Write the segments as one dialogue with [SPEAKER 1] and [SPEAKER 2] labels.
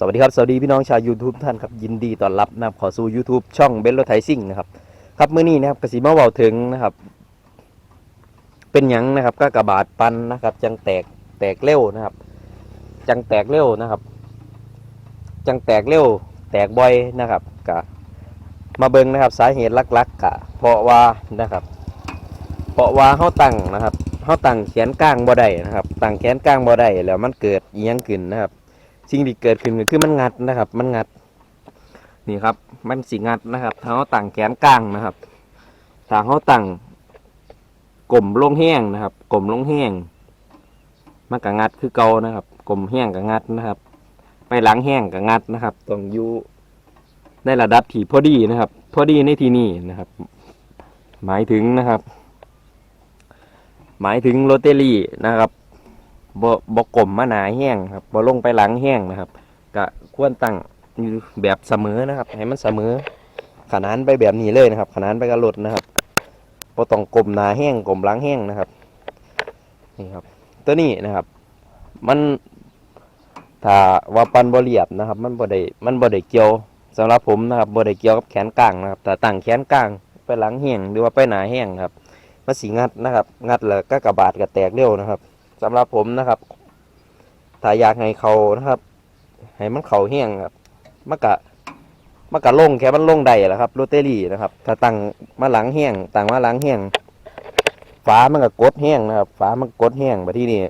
[SPEAKER 1] สวัสดีครับ สวัสดีพี่น้องชาว YouTube ท่านครับ ยินดีต้อนรับนะครับขอสู่ YouTube ช่องเบนโรไทซิ่งนะครับครับมื้อนี้นะครับกสิมาเว้าถึงนะครับ เป็นหยังนะครับก็กระบาดปันนะครับ จังแตกแตกเร็วนะครับ จังแตกเร็วนะครับ จังแตกเร็ว แตกบ่อยนะครับกะมาเบิ่งนะครับ สาเหตุลักๆกะ เพราะว่านะครับ เพราะว่าเฮาตั้งนะครับเฮาตั้งแขนก้างบ่ได้นะครับตั้งแขนก้างบ่ได้แล้วมันเกิดอียงขึ้นนะครับ สิ่งที่เกิดขึ้นก็คือมันงัดนะครับ มันงัด นี่ครับ มันสิงัดนะครับถ้าเขาตั้งแขนกลางนะครับถ้าเขาตั้งกลมลงแห้งนะครับกลมลงแห้งมันก็งัดคือเกานะครับกลมแห้งก็งัดนะครับ ไปหลังแห้งก็งัดนะครับต้องอยู่ในระดับที่พอดีนะครับ พอดีในที่นี้นะครับ หมายถึงนะครับ หมายถึงโรเตอรี่นะครับ บ่บ่กลมมาหนาแห้งครับบ่ลงไปหลังแห้งนะครับก็ควรตั้งอยู่แบบเสมอนะครับ ให้มันเสมอ ขนานไปแบบนี้เลยนะครับ ขนานไปกับรถนะครับบ่ต้องกลมหนาแห้งกลมหลังแห้งนะครับนี่ครับ ตัวนี้นะครับ มันถ้าว่าปันบ่เรียบนะครับ มันบ่ได้มันบ่ได้เกี่ยวสำหรับผมนะครับบ่ได้เกี่ยวกับแขนกลางนะครับแต่ตั้งแขนกลางไปหลังแห้งหรือว่าไปหนาแห้งครับมันสิงัดนะครับ งัดแล้วก็กระบาดก็แตกเร็วนะครับ สำหรับผมนะครับ ถ้าอยากให้เขานะครับ ให้มันเขาแห้งครับมันกะมันกะลงแค่มันลงได้แหละครับโรเตอรี่นะครับ ถ้าตั้งมาหลังแห้งตั้งมาหลังแห้งฝามันก็กดแห้งนะครับ ฝามันกดแห้งไปที่นี่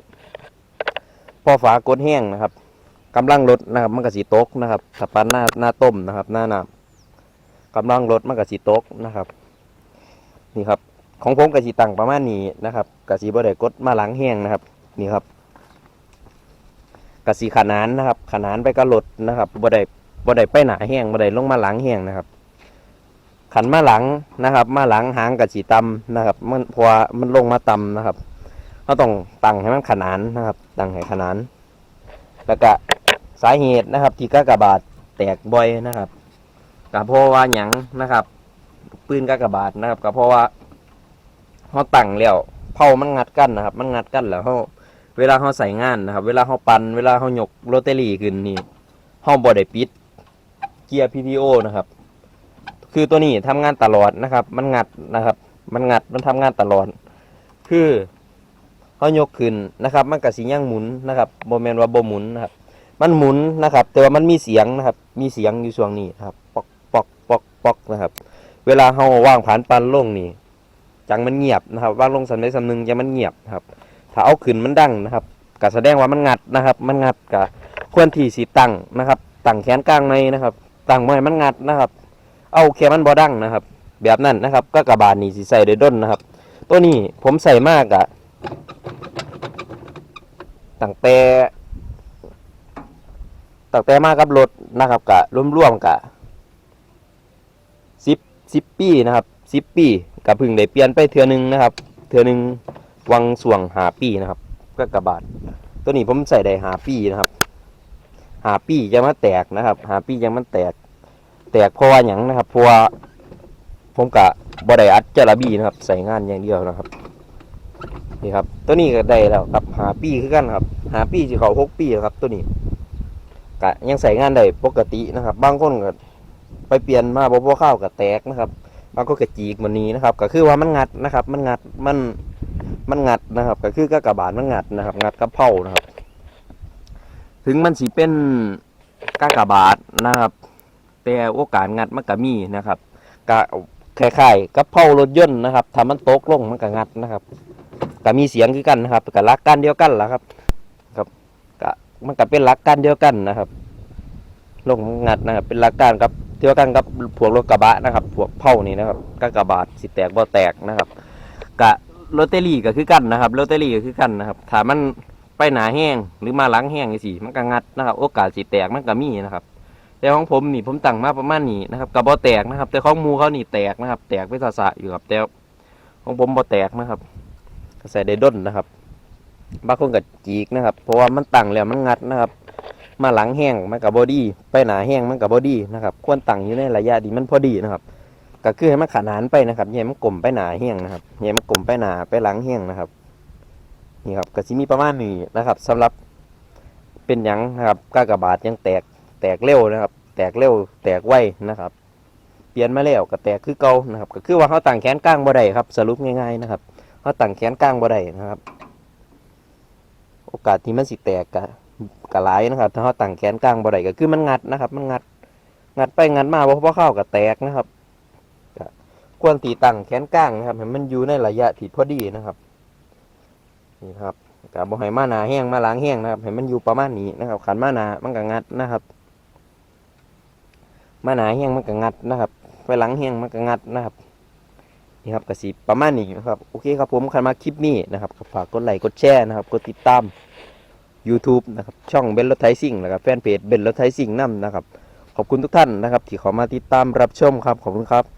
[SPEAKER 1] พอฝากดแห้งนะครับกำลังลดนะครับ มันก็สีตกนะครับถ้าปันหน้าหน้าต้มนะครับ หน้าน้ำกำลังลดมันก็สีตกนะครับ นี่ครับ ของผมกะสีตั้งประมาณนี้นะครับกะสีบ่ได้กดมาหลังแห้งนะครับ นี่ครับกะสีขนานนะครับ ขนานไปก็ลดนะครับบ่ได้บ่ได้ไปหนาแห้งบ่ได้ลงมาหลังแห้งนะครับ ขันมาหลังนะครับ มาหลังหางกะสีตำนะครับ มันพราะว่ามันลงมาตำนะครับเราต้องตั้งให้มันขนานนะครับ ตั้งให้ขนาน แล้วก็สาเหตุนะครับ ที่กากบาดแตกบ่อยนะครับก็เพราะว่าหยังนะครับ ปืนกากบาดนะครับก็เพราะว่าเขาตั้งแล้วเผามันงัดกันนะครับ มันงัดกันแล้วเขา เวลาเขาใส่งานนะครับ เวลาเขาปันเวลาเขายกโรเตอรี่ขึ้นนี่เขาบอได้ปิด เกียร์ PTO นะครับ คือตัวนี้ทำงานตลอดนะครับ มันงัดนะครับ มันงัดมันทำงานตลอด คือเขายกขึ้นนะครับ มันกระสีย่างหมุนนะครับโบแมนว่าโบหมุนนะครับ มันหมุนนะครับ แต่ว่ามันมีเสียงนะครับ มีเสียงอยู่ช่วงนี้ครับปอกปอกปอกปอกนะครับ เวลาเขาว่างผ่านปันลงนี่จังมันเงียบนะครับ ว่างลงสันได้สำนึงจังมันเงียบครับ ถ้าเอาขึ้นมันดังนะครับก็แสดงว่ามันงัดนะครับ มันงัดกับควรที่สีตั้งนะครับตั้งแขนกลางในนะครับตั้งไว้มันงัดนะครับ เอาแค่มันบ่ดังนะครับ แบบนั้นนะครับ ก็กระบาลนี่สีใส่โดยด้นนะครับ ตัวนี้ผมใส่มากอะตั้งแต่ตั้งแต่มากับรถนะครับกะร่วมๆกะสิบสิบปีนะครับสิบปีกะพึ่งได้เปลี่ยนไปเทือหนึงนะครับเทือหนึง วังสวงหาปีนะครับก็กระบาดตัวนี้ผมใส่ได้หาปีนะครับ หาปียังมันแตกนะครับ หาปียังมันแตก แตกเพราะว่าอย่างนะครับเพราะว่าผมกะบ่ได้อัดจาระบีนะครับ ใส่งานอย่างเดียวนะครับนี่ครับ ตัวนี้ก็ได้แล้วครับหาปีคือกันครับ หาปีสิเขาหกปีครับ ตัวนี้กะยังใส่งานได้ปกตินะครับ บางคนก็ไปเปลี่ยนมาบ่พอเข้าวก็แตกนะครับบางคนก็จีกมันนี้นะครับ ก็คือว่ามันงัดนะครับ มันงัดมัน มันงัดนะครับ ก็คือก็กระบาดมันงัดนะครับ งัดกระเพรานะครับ ถึงมันสิเป็นกากบาดนะครับ แต่โอกาสงัดมันก็มีนะครับก็คล้ายๆกับเผารถยนต์นะครับถ้ามันตกลงมันก็งัดนะครับก็มีเสียงคือกันนะครับก็หลักการเดียวกันแหละครับ ครับก็มันก็เป็นหลักการเดียวกันนะครับลงงัดนะครับ เป็นหลักการกับเดียวกันกับพวกรถกระบะนะครับพวกเผานี่นะครับกากบาดสิแตกบ่แตกนะครับกะ โรเตอรี่ก็คือกันนะครับโรเตอรี่ก็คือกันนะครับถ้ามันไปหนาแห้งหรือมาหลังแห้งสิมันก็งัดนะครับ โอกาสสิแตกมันก็มีนะครับ แต่ของผมนี่ผมตั้งมาประมาณนี้นะครับกับบ่แตกนะครับ แต่ของมูเขานี่แตกนะครับ แตกไปสะสะอยู่ครับแต่ของผมบ่แตกนะครับก็ใส่ได้ด้นนะครับบางคนก็จีกนะครับ เพราะว่ามันตั้งแล้วมันงัดนะครับ มาหลังแห้งมันกับบอดี้ไปหนาแห้งมันกับบอดี้นะครับ ควรตั้งอยู่ในระยะที่มันพอดีนะครับ ก็คือให้มันขนานไปนะครับอย่าให้มันกลมไปหนาแห้งนะครับอย่าให้มันกลมไปหนาไปหลังแห้งนะครับ นี่ครับก็สิมีประมาณนี้นะครับสำหรับเป็นยังนะครับกากบาดยังแตกแตกเร็วนะครับ แตกเร็ว แตกไวนะครับ เปลี่ยนมาแล้วก็แตกคือเก่านะครับ ก็คือว่าเขาต่างแขนกลางบ่ได้ครับ สรุปง่ายๆนะครับเขาต่างแขนกลางบ่ได้นะครับ โอกาสที่มันสิแตกกะกะหลายนะครับ ถ้าเขาต่างแขนกลางบ่ได้ก็คือมันงัดนะครับ มันงัด งัดไปงัดมาบ่พอเข้าก็แตกนะครับ ควรตีตั้งแขนกลางนะครับให้มันอยู่ในระยะที่พอดีนะครับนี่ครับก็บ่ให้มาหนาแห้งมาล้างแห้งนะครับให้มันอยู่ประมาณนี้นะครับ ขันมาหนามันก็งัดนะครับ มาหนาแห้งมันก็งัดนะครับ ไปหลังแห้งมันก็งัดนะครับนี่ครับกระสิประมาณนี้นะครับโอเคครับผมคันมาคลิปนี้นะครับก็ฝากกดไลค์กดแชร์นะครับกดติดตาม YouTube นะครับช่องเบนรถไทยซิ่งนะครับแฟนเพจเบนรถไทยซิ่งนํนะครับ ขอบคุณทุกท่านนะครับ ที่เข้ามาติดตามรับชมครับขอบคุณครับ